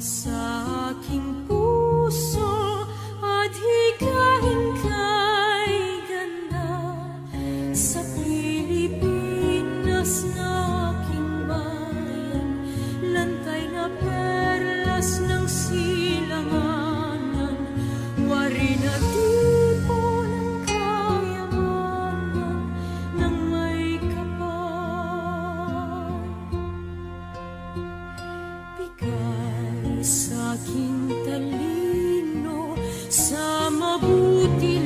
sa tutti